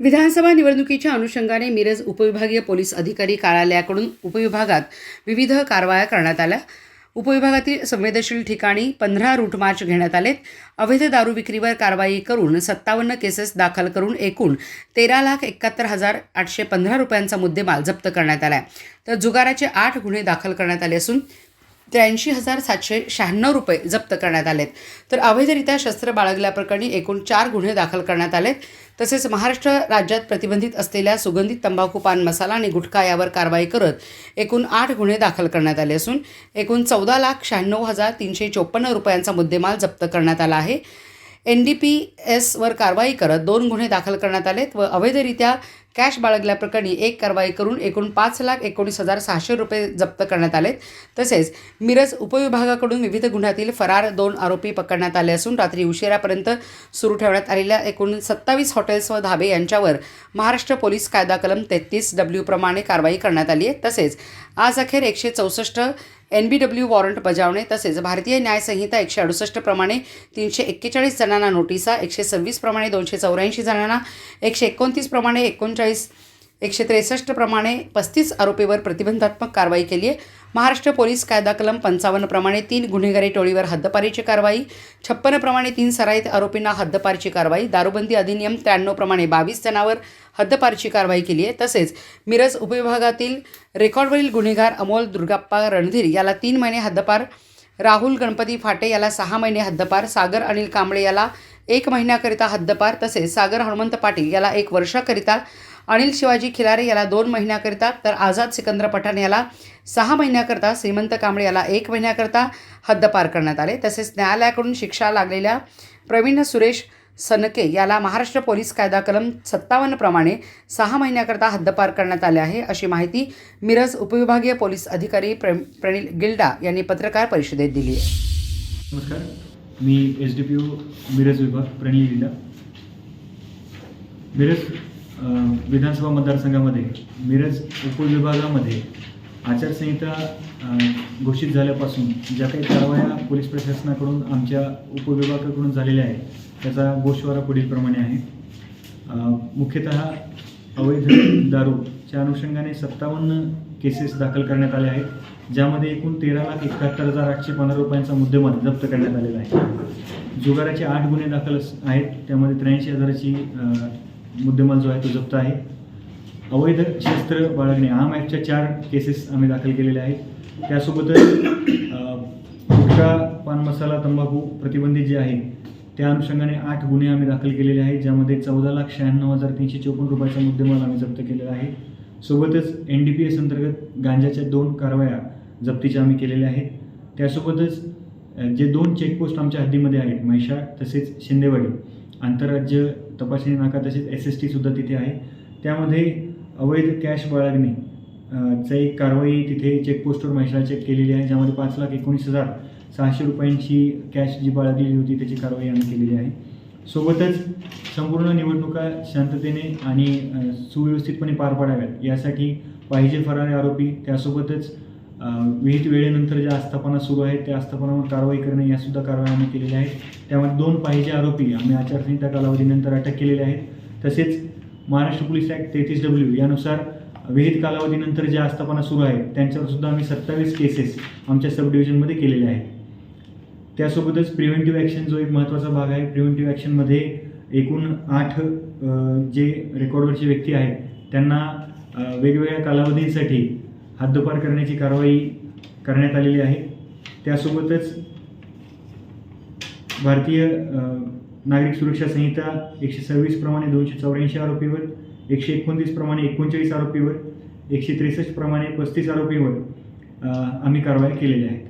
विधानसभा निवडणुकीच्या अनुषंगाने मिरज उपविभागीय पोलीस अधिकारी कार्यालयाकडून उपविभागात विविध कारवाया करण्यात आल्या. उपविभागातील संवेदनशील ठिकाणी पंधरा रूट मार्च घेण्यात आलेत. अवैध दारू विक्रीवर कारवाई करून सत्तावन्न केसेस दाखल करून एकूण तेरा लाख एकाहत्तर हजार आठशे पंधरा रुपयांचा मुद्देमाल जप्त करण्यात आला आहे तर जुगाराचे आठ गुन्हे दाखल करण्यात आले असून त्र्याऐंशी हजार सातशे शहाण्णव रुपये जप्त करण्यात आलेत. तर अवैधरित्या शस्त्र बाळगल्याप्रकरणी एकूण चार गुन्हे दाखल करण्यात आलेत. तसेच महाराष्ट्र राज्यात प्रतिबंधित असलेल्या सुगंधित तंबाखू पान मसाला आणि गुटखा यावर कारवाई करत एकूण आठ गुन्हे दाखल करण्यात आले असून एकूण चौदा लाख शहाण्णव हजार तीनशे चोपन्न रुपयांचा मुद्देमाल जप्त करण्यात आला आहे. एन डी पी एसवर कारवाई करत दोन गुन्हे दाखल करण्यात आलेत व अवैधरित्या कॅश बाळगल्याप्रकरणी एक कारवाई करून एकूण पाच लाख एकोणीस हजार सहाशे रुपये जप्त करण्यात आलेत. तसेच मिरज उपविभागाकडून विविध गुन्ह्यातील फरार दोन आरोपी पकडण्यात आले असून रात्री उशिरापर्यंत सुरू ठेवण्यात आलेल्या एकूण सत्तावीस हॉटेल्स व धाबे यांच्यावर महाराष्ट्र पोलीस कायदा कलम तेहतीस डब्ल्यू प्रमाणे कारवाई करण्यात आली आहे. तसेच आज अखेर एकशे चौसष्ट एन बी डब्ल्यू वॉरंट बजावणे तसेच भारतीय न्यायसंहिता एकशे अडुसष्ट प्रमाणे तीनशे एक्केचाळीस जणांना नोटिसा एकशे सव्वीस प्रमाणे दोनशे चौऱ्याऐंशी जणांना एकशे एकोणतीस प्रमाणे एकोणचाळीस एकशे त्रेसष्ट प्रमाणे पस्तीस आरोपीवर प्रतिबंधात्मक कारवाई केली आहे. महाराष्ट्र पोलीस कायदा कलम पंचावन्न प्रमाणे तीन गुन्हेगारी टोळीवर हद्दपारीची कारवाई छप्पन्न प्रमाणे तीन सराईत आरोपींना हद्दपारची कारवाई दारूबंदी अधिनियम त्र्याण्णव प्रमाणे बावीस जणांवर हद्दपारची कारवाई केली आहे. तसेच मिरज उपविभागातील रेकॉर्डवरील गुन्हेगार अमोल दुर्गाप्पा रणधीर याला तीन महिने हद्दपार राहुल गणपती फाटे याला सहा महिने हद्दपार सागर अनिल कांबळे याला एक महिन्याकरिता हद्दपार तसेच सागर हनुमंत पाटील याला एक वर्षाकरिता अनिल शिवाजी खिलारे याला दोन महिन्याकरिता तर आझाद सिकंदर पठाण याला सहा महिन्याकरता श्रीमंत कांबळे याला एक महिन्याकरता हद्दपार करण्यात आले. तसेच न्यायालयाकडून शिक्षा लागलेल्या प्रवीण सुरेश सनके याला महाराष्ट्र पोलीस कायदा कलम सत्तावन्नप्रमाणे सहा महिन्याकरता हद्दपार करण्यात आले आहे अशी माहिती मिरज उपविभागीय पोलीस अधिकारी प्र प्रणिल गिल्डा यांनी पत्रकार परिषदेत दिली आहे. नमस्कार. मी S D P O Miraj विभाग प्रणिल गिल्डा. मिरज विधानसभा मतदारसंघामध्ये मिरज उपविभागामध्ये आचारसंहिता घोषित झाल्यापासून ज्या काही कारवाया पोलीस प्रशासनाकडून आमच्या उपविभागाकडून झालेल्या आहेत त्याचा गोषवारा पुढीलप्रमाणे आहे. मुख्यतः अवैध दारूच्या अनुषंगाने सत्तावन्न केसेस दाखल करण्यात आल्या आहेत ज्यामध्ये एकूण तेरा लाख एकाहत्तर हजार आठशे पंधरा रुपयांचा मुद्देमाल जप्त करण्यात आलेला आहे. जुगाराचे आठ गुन्हे दाखल आहेत त्यामध्ये त्र्याऐंशी हजाराची मुद्देमाल जो आहे तो जप्त आहे. अवैध शस्त्र बाळगणे आम ॲक्टच्या चार केसेस आम्ही दाखल केलेल्या आहेत. त्यासोबतच गुटखा पान मसाला तंबाखू प्रतिबंधित जे आहे त्या अनुषंगाने आठ गुन्हे आम्ही दाखल केलेले आहेत ज्यामध्ये चौदा लाख शहाण्णव हजार तीनशे चोपन्न रुपयाचा मुद्देमाल आम्ही जप्त केलेला आहे. सोबतच एन डी पी एस अंतर्गत गांजाच्या दोन कारवाया जप्तीच्या आम्ही केलेल्या आहेत. त्यासोबतच जे दोन चेकपोस्ट आमच्या हद्दीमध्ये आहेत महिषा तसेच शिंदेवाडी. आंतरराज्य तपासणी नाका तसेच एस एस टीसुद्धा तिथे आहे. त्यामध्ये अवैध कॅश बाळगणे चं एक कारवाई तिथे चेकपोस्टवर म्हैशाळ चेक केलेली आहे ज्यामध्ये पाच लाख एकोणीस हजार सहाशे रुपयांची कॅश जी बाळगलेली होती त्याची कारवाई आम्ही केलेली आहे. सोबतच संपूर्ण निवडणुका शांततेने आणि सुव्यवस्थितपणे पार पाडाव्यात यासाठी पाहिजे फरारे आरोपी त्यासोबतच विहित वेळेनंतर ज्या आस्थापना सुरू आहेत त्या आस्थापनावर कारवाई करणे यासुद्धा कारवाई आम्ही केलेल्या आहेत. त्यामध्ये दोन पाहिजे आरोपी आम्ही आचारसंहिता कालावधीनंतर अटक केलेले आहेत तसेच महाराष्ट्र पोलीस ॲक्ट तेहतीस डब्ल्यू यानुसार विहित कालावधीनंतर ज्या आस्थापना सुरू आहेत त्यांच्यावर सुद्धा आम्ही सत्तावीस केसेस आमच्या सब डिव्हिजनमध्ये केलेल्या आहेत. त्यासोबतच प्रिव्हेंटिव्ह ॲक्शन जो एक महत्त्वाचा भाग आहे प्रिव्हेंटिव्ह ॲक्शनमध्ये एकूण आठ जे रेकॉर्डवरचे व्यक्ती आहेत त्यांना वेगवेगळ्या कालावधींसाठी हद्दपार करण्याची कारवाई करण्यात आलेली आहे. त्यासोबतच भारतीय नागरिक सुरक्षा संहिता एकशे सव्वीस प्रमाणे दोनशे चौऱ्याऐंशी आरोपीवर एकशे एकोणतीस प्रमाणे एकोणचाळीस आरोपीवर एकशे त्रेसष्ट प्रमाणे पस्तीस आरोपीवर आम्ही कारवाई केलेल्या आहेत